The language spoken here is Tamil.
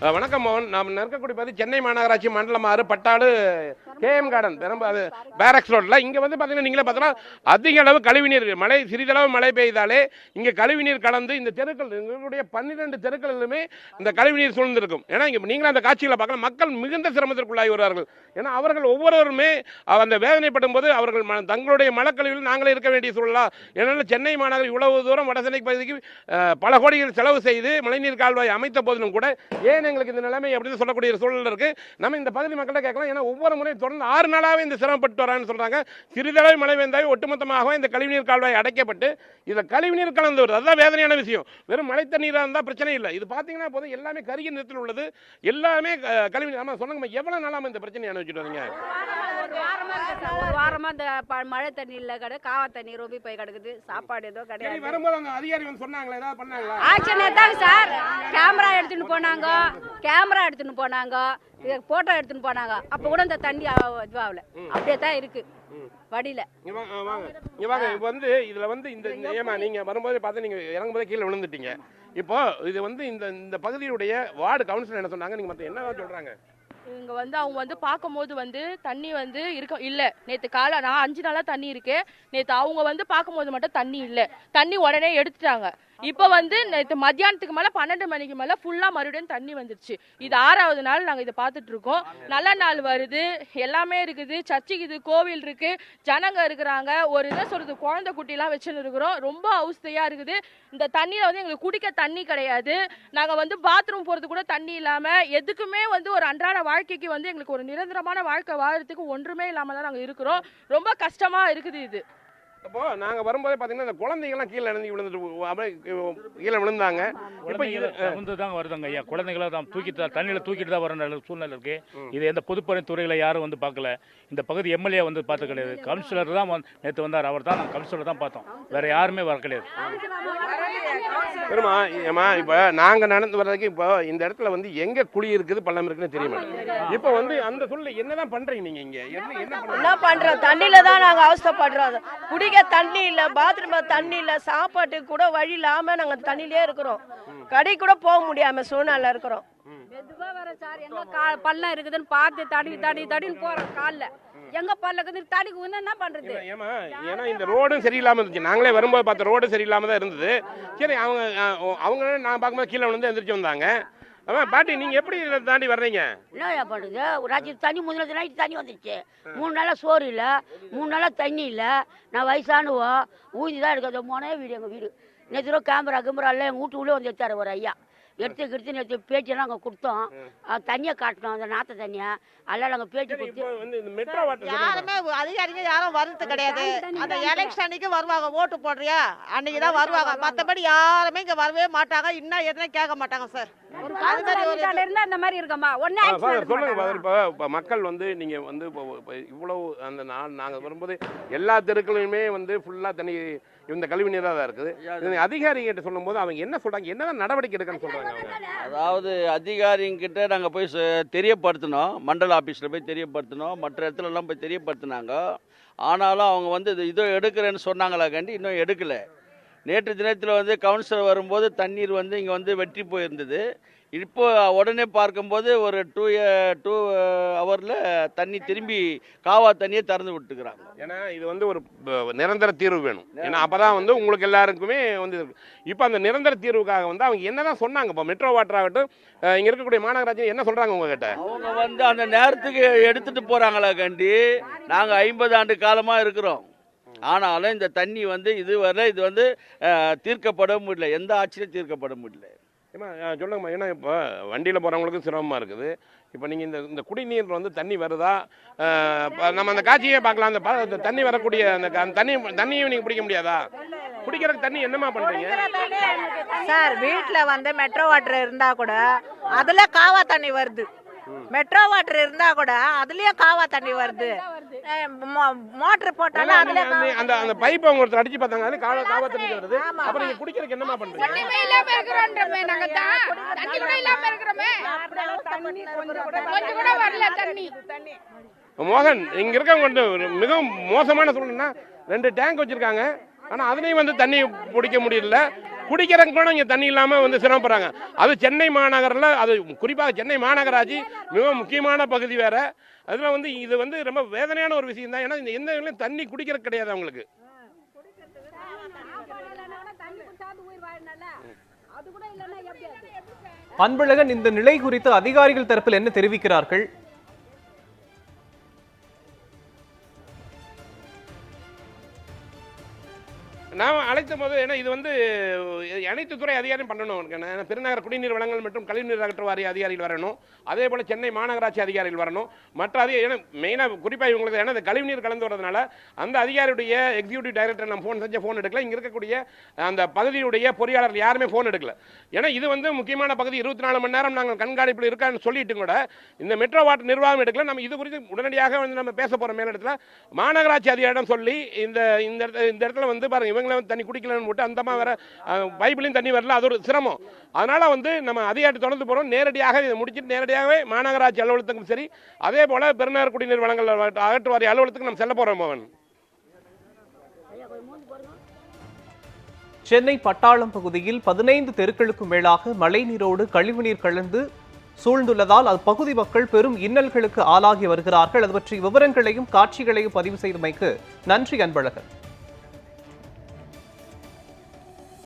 வணக்கம் மோகன். நாம் இருக்கக்கூடிய பார்த்து சென்னை மாநகராட்சி மண்டலம் ஆறு பட்டாடு கேஎம் கார்டன் பெரும் அது பேரக்ஸ் ரோட்டில் இங்கே வந்து பார்த்தீங்கன்னா நீங்களே பார்த்தோன்னா அதிக அளவு கழிவுநீர் மழை சிறிதளவு மழை பெய்தாலே இங்கே கழிவுநீர் கலந்து இந்த தெருக்கள் எங்களுடைய பன்னிரெண்டு தெருக்களிலுமே இந்த கழிவுநீர் சூழ்ந்திருக்கும். ஏன்னா இங்கே நீங்களும் அந்த காட்சிகளை பார்க்கலாம். மக்கள் மிகுந்த சிரமத்திற்குள்ளாகி வருவார்கள். ஏன்னா அவர்கள் ஒவ்வொருவருமே அந்த வேதனைப்படும் போது அவர்கள் ம- தங்களுடைய மலக்கழிவில் நாங்களே இருக்க வேண்டிய சூழலா. ஏன்னா சென்னை மாநகர் இவ்வளவு தூரம் வடசென்னை பகுதிக்கு பல கோடிகள் செலவு செய்து மழைநீர் கால்வாய் அமைத்த போதிலும் கூட எங்களுக்கு இந்த நிலைமை அப்படின்னு சொல்லக்கூடிய சூழல் இருக்கு. நம்ம இந்த பகுதி மக்கள்கிட்ட கேட்கலாம். ஏன்னா ஒவ்வொரு முறையும் தொடர்ந்து ஆறு நாளாகவே இந்த சிரமப்பட்டு வரான்னு சொல்றாங்க. சிறிதளவு மழை வேந்தாவே ஒட்டுமொத்தமாக இந்த கழிவுநீர் கால்வாய் அடைக்கப்பட்டு இதில் கழிவுநீர் கலந்து வருது அதுதான் வேதனையான விஷயம். வெறும் மழை தண்ணீராக இருந்தால் பிரச்சனை இல்லை. இது பார்த்தீங்கன்னா போதும் எல்லாமே கருகிய நிறத்தில் உள்ளது. எல்லாமே கழிவுநீர் ஆமாம் சொன்னாங்க எவ்வளோ நாளாக இந்த பிரச்சனையை அனுபவிச்சுட்டு வரீங்க? ஒரு வாரமா இந்த மழை தண்ணி இல்ல கடை காவா தண்ணி ரொம்ப போய் கிடக்குது. சாப்பாடு ஏதோ கிடையாது. வரும்போது அதிகாரி வந்து சொன்னாங்களா? ஏதாவது பண்ணாங்களா? ஆக்ஷன் எடுத்தாங்க சார். கேமரா எடுத்துன்னு போனாங்க. கேமரா எடுத்துன்னு போனாங்க. போட்டோ எடுத்துன்னு போனாங்க. அப்ப கூட இந்த தண்ணி இதுவாகல. அப்படியே தான் இருக்கு. வடியில. இங்க வாங்க, இப்போ வந்து இதுல வந்து இந்த இந்த- ஏமா நீங்க வரும்போது பார்த்து நீங்க இறங்கும்போதே கீழே விழுந்துட்டீங்க. இப்போ இது வந்து இந்த இந்த பகுதியுடைய வார்டு கவுன்சிலர் என்ன சொன்னாங்க? நீங்க மத்த என்ன சொல்றாங்க? இங்க வந்து அவங்க வந்து பார்க்கும்போது வந்து தண்ணி வந்து இருக்க இல்ல. நேத்து காலை நான் அஞ்சு நாளா தண்ணி இருக்கு நேத்து அவங்க வந்து பார்க்கும்போது மட்டும் தண்ணி இல்ல. தண்ணி உடனே எடுத்துட்டாங்க. இப்போ வந்து நேற்று மத்தியானத்துக்கு மேலே பன்னெண்டு மணிக்கு மேலே ஃபுல்லாக மறுபடியும் தண்ணி வந்துருச்சு. இது ஆறாவது நாள் நாங்கள் இதை பார்த்துட்டு இருக்கோம். நல்ல நாள் வருது. எல்லாமே இருக்குது. சர்ச்சுக்கு இது கோவில் இருக்கு. ஜனங்க இருக்கிறாங்க. ஒரு இதை சொல்றது குழந்தை குட்டிலாம் வச்சுன்னு இருக்கிறோம். ரொம்ப அவஸ்தையா இருக்குது. இந்த தண்ணியில் வந்து எங்களுக்கு குடிக்க தண்ணி கிடையாது. நாங்கள் வந்து பாத்ரூம் போகிறது கூட தண்ணி இல்லாமல் எதுக்குமே வந்து ஒரு அன்றாட வாழ்க்கைக்கு வந்து எங்களுக்கு ஒரு நிரந்தரமான வாழ்க்கை வாழறதுக்கு ஒன்றுமே இல்லாமல் தான் நாங்கள் இருக்கிறோம். ரொம்ப கஷ்டமாக இருக்குது இது. இப்போ நாங்க வரும்போதே பாத்தீங்கன்னா இந்த குழந்தைங்கலாம் கீழே இறங்கி விழுந்துட்டு அப்படியே கீழே விழுந்தாங்க. இப்போ இது வந்து தான் வருதுங்க ஐயா. குழந்தைங்கள தான் தூக்கிட்டு தான் தண்ணியில் தூக்கிட்டு தான் வர சூழ்நிலை இருக்கு. இது எந்த பொதுப்பணி துறையில யாரும் வந்து பார்க்கல. இந்த பகுதி எம்எல்ஏ வந்து பார்த்து கிடையாது. கவுன்சிலர் தான் வந்து நேற்று வந்தார். அவர் தான் கவுன்சிலர் தான் பார்த்தோம். வேற யாருமே வர கிடையாது. பெருமா ஏமா இப்போ நாங்க நடந்து வர்றதுக்கு இப்போ இந்த இடத்துல வந்து எங்க குழி இருக்குது பள்ளம் இருக்குன்னு தெரியுமா? இப்போ வந்து அந்த சூழ்நிலை என்னதான் பண்றீங்க நீங்க இங்க? என்ன என்ன தண்ணியில தான் நாங்க அவஸ்தைப்படுறோம். குடிக்க தண்ணி இல்ல பாத்ரூம்ல தண்ணி இல்ல சாப்பாட்டுக்கு கூட வழி இல்லாம நாங்க தண்ணியிலே இருக்கிறோம். கடை கூட போக முடியாம சூழ்நிலை இருக்கிறோம். மெதுவா வர சார் எங்க கா- பள்ளம் இருக்குதுன்னு பார்த்து தடி தடி தடின்னு போறோம் கால்ல. எங்க பல்ல இருக்குது? தடிக்கு வந்து என்ன பண்றது? ஏமா ஏன்னா இந்த ரோடும் சரியில்லாம இருந்துச்சு. நாங்களே வரும்போது பார்த்த ரோடு சரியில்லாம தான் இருந்தது. சரி அவங்க அவங்க நான் பார்க்கும்போது கீழே விழுந்து எந்திரிச்சு வந்தாங்க. பாட்டி நீங்க எப்படி இதை தாண்டி வர்றீங்க? என்ன பண்ணுது ஒரு ராத்திரி தண்ணி முதல்ல நைட்டு தண்ணி வந்துடுச்சு மூணு நாளாக சோறு இல்லை மூணு நாளாக தண்ணி இல்லை. நான் வயசானுவோ? ஊஞ்சி தான் எடுக்கிறது மோனே வீடு எங்கள் வீடு. நேற்று கேமரா கிமரா எல்லாம் எங்கள் வீட்டு உள்ளே வந்து எடுத்தாரு ஒரு ஐயா. எடுத்து கிடுத்து நேற்று பேட்டியெல்லாம் அங்கே கொடுத்தோம். அது தண்ணியை காட்டினோம் அந்த நாற்று தண்ணியை. அதெல்லாம் நாங்கள் இப்போ கொடுத்து வந்து இந்த மெட்ரோ வாட்டர் யாருமே அதிகாரிங்க யாரும் வர்றது கிடையாது. அந்த எலெக்ஷனுக்கு வருவாங்க ஓட்டு போடுறியா? அன்னைக்கு தான் வருவாங்க. மற்றபடி யாருமே இங்க வரவே மாட்டாங்க. இன்னும் எதுவுமே கேட்க மாட்டாங்க சார் ஒரு அது மாதிரி இருக்கமா ஒன்னே மக்கள் வந்து நீங்கள் வந்து இவ்வளவு அந்த நாள் நாங்கள் வரும்போது எல்லா தெருக்களுமே வந்து ஃபுல்லாக தண்ணி இந்த கழிவு நீராக தான் இருக்குது. அதிகாரிகிட்ட சொல்லும்போது அவங்க என்ன சொல்கிறாங்க என்னதான் நடவடிக்கை எடுக்கன்னு சொல்கிறாங்க அவங்க? அதாவது அதிகாரிங்கிட்ட நாங்கள் போய் ச- தெரியப்படுத்தினோம். மண்டல ஆஃபீஸில் போய் தெரியப்படுத்தினோம். மற்ற இடத்துலலாம் போய் தெரியப்படுத்தினாங்க. ஆனாலும் அவங்க வந்து இது இதோ எடுக்கிறேன்னு சொன்னாங்களாக்காண்டி இன்னும் எடுக்கலை. நேற்று தினத்தில் வந்து கவுன்சிலர் வரும்போது தண்ணீர் வந்து இங்கே வந்து வெட்டி போயிருந்தது. இப்போ உடனே பார்க்கும்போது ஒரு டூ டூ ஹவரில் தண்ணி திரும்பி காவா தண்ணியை திறந்து விட்டுக்கிறாங்க ஏன்னா இது வந்து ஒரு நிரந்தர தீர்வு வேணும். ஏன்னா அப்பதான் வந்து உங்களுக்கு எல்லாருக்குமே வந்து. இப்போ அந்த நிரந்தர தீர்வுக்காக வந்து அவங்க என்னதான் சொன்னாங்க? இப்போ மெட்ரோ வாட்டர் ஆகட்டும் இங்க இருக்கக்கூடிய மாநகராட்சி என்ன சொல்றாங்க உங்ககிட்ட அவங்க வந்து அந்த நேரத்துக்கு எடுத்துட்டு போறாங்களா கண்டி. நாங்க ஐம்பது ஆண்டு காலமா இருக்கிறோம். ஆனாலும் இந்த தண்ணி வந்து இதுவரை இது வந்து அஹ், தீர்க்கப்பட முடியல எந்த ஆட்சியிலும் தீர்க்கப்பட முடியல ஏமா சொல்லுங்கம்மா. ஏன்னா இப்போ வண்டியில் போகிறவங்களுக்கும் சிரமமாக இருக்குது. இப்போ நீங்கள் இந்த இந்த குடிநீர் வந்து தண்ணி வருதா? நம்ம அந்த காட்சியே பார்க்கலாம். அந்த தண்ணி வரக்கூடிய அந்த தண்ணி தண்ணியும் நீங்கள் பிடிக்க முடியாதா? குடிக்கிறதுக்கு தண்ணி என்னம்மா பண்ணுறீங்க சார் வீட்ல வந்து மெட்ரோ வாட்டர் இருந்தா கூட அதுல காவா தண்ணி வருது. மெட்ரோ வாட்டர் இருந்தா கூட அதுலயும் காவா தண்ணி வருது. மோட்டர் போட்டாலும் அதுல அந்த- அந்த அந்த பைப் அவங்க ஒருத்தர் அடிச்சு பார்த்தாங்க. அதுல கால காவா தண்ணி வருது. அப்புறம் நீங்க குடிக்கிறதுக்கு என்னமா பண்றீங்க? ஒண்ணுமே இல்லாம இருக்கிறோன்றமே நாங்க தண்ணி கூட இல்லாம இருக்கிறோமே கொஞ்சம் கூட வரல தண்ணி மோகன் இங்க இருக்கவங்க மிகவும் மோசமான சூழ்நிலைனா ரெண்டு டேங்க் வச்சிருக்காங்க. ஆனா அதுலயும் வந்து தண்ணி பிடிக்க முடியல. குடிக்கிறதுக்கு கூட இங்க தண்ணி இல்லாம வந்து சிரமப்படுறாங்க. அது சென்னை மாநகரில் அது குறிப்பாக சென்னை மாநகராட்சி மிக முக்கியமான பகுதி வேற. அதுல வந்து இது வந்து ரொம்ப வேதனையான ஒரு விஷயம் தான். ஏன்னா இந்த எந்த தண்ணி குடிக்கிறது கிடையாது அவங்களுக்கு. அன்பழகன் இந்த நிலை குறித்து அதிகாரிகள் தரப்பில் என்ன தெரிவிக்கிறார்கள்? நாம் அழைத்த போது ஏன்னா இது வந்து அனைத்து துறை அதிகாரியும் பண்ணணும். ஏன்னா பெருநகர குடிநீர் வளங்கள் மற்றும் கழிவுநீர் அகற்ற வாரிய அதிகாரிகள் வரணும். அதே போல் சென்னை மாநகராட்சி அதிகாரிகள் வரணும். மற்ற அதிக ஏன்னா மெயினாக குறிப்பாக இவங்களுக்கு ஏன்னா இந்த கழிவுநீர் கலந்து வரதுனால அந்த அதிகாரியுடைய எக்ஸிக்யூட்டிவ் டைரக்டர் நம்ம ஃபோன் செஞ்ச ஃபோன் எடுக்கல. இங்கே இருக்கக்கூடிய அந்த பகுதியுடைய பொறியாளர் யாருமே ஃபோன் எடுக்கல. ஏன்னா இது வந்து முக்கியமான பகுதி. இருபத்தி நாலு மணி நேரம் நாங்கள் கண்காணிப்பில் இருக்கான்னு சொல்லிட்டு கூட இந்த மெட்ரோ வாட்டர் நிர்வாகம் எடுக்கல. நம்ம இது குறித்து உடனடியாக வந்து நம்ம பேச போகிற மேலிடத்தில். மாநகராட்சி அதிகாரிடம் சொல்லி இந்த இந்த இடத்துல இந்த இடத்துல வந்து பாருங்க இவங்களும் தண்ணி குடிக்கலன்னு போட்டு அந்தமா வேற அஹ், தண்ணி வரல அது ஒரு சிரமம். அதனால வந்து நம்ம அதிகாரி தொடர்ந்து போகிறோம் நேரடியாக இதை முடிச்சுட்டு நேரடியாகவே மாநகராட்சி அலுவலகத்துக்கும் சரி அதே போல பெருநகர் குடிநீர் வளங்கள் அகற்றுவாரி அலுவலகத்துக்கு நம்ம செல்ல போகிறோம் மோகன். சென்னை பட்டாளம் பகுதியில் பதினைந்து தெருக்களுக்கும் மேலாக மழைநீரோடு கழிவுநீர் கலந்து சூழ்ந்துள்ளதால் அப்பகுதி மக்கள் பெரும் இன்னல்களுக்கு ஆளாகி வருகிறார்கள். அது பற்றி விவரங்களையும் காட்சிகளையும் பதிவு செய்தமைக்கு நன்றி அன்பழகன்.